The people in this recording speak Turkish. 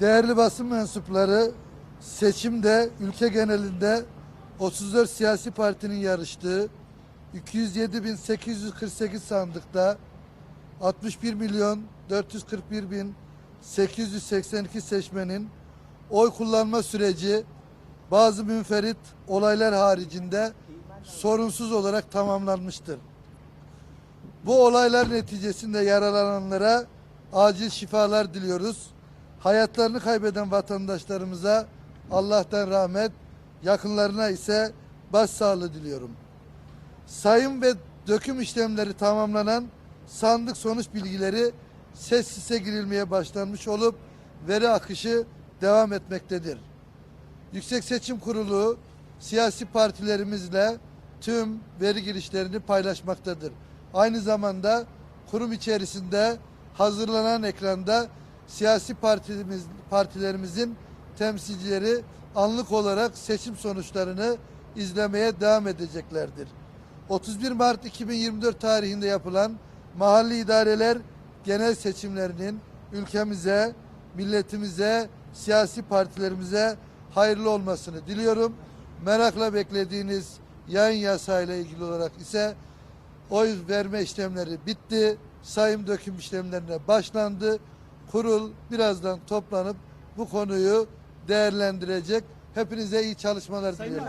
Değerli basın mensupları seçimde ülke genelinde 34 siyasi partinin yarıştığı 207.848 sandıkta 61 milyon 441 bin 882 seçmenin oy kullanma süreci bazı münferit olaylar haricinde sorunsuz olarak tamamlanmıştır. Bu olaylar neticesinde yaralananlara acil şifalar diliyoruz. Hayatlarını kaybeden vatandaşlarımıza Allah'tan rahmet, yakınlarına ise başsağlığı diliyorum. Sayım ve döküm işlemleri tamamlanan sandık sonuç bilgileri sessizse girilmeye başlanmış olup veri akışı devam etmektedir. Yüksek Seçim Kurulu siyasi partilerimizle tüm veri girişlerini paylaşmaktadır. Aynı zamanda kurum içerisinde hazırlanan ekranda siyasi partimiz, partilerimizin temsilcileri anlık olarak seçim sonuçlarını izlemeye devam edeceklerdir. 31 Mart 2024 tarihinde yapılan mahalli idareler genel seçimlerinin ülkemize, milletimize, siyasi partilerimize hayırlı olmasını diliyorum. Merakla beklediğiniz yayın yasayla ilgili olarak ise oy verme işlemleri bitti. Sayım döküm işlemlerine başlandı. Kurul birazdan toplanıp bu konuyu değerlendirecek. Hepinize iyi çalışmalar diliyorum.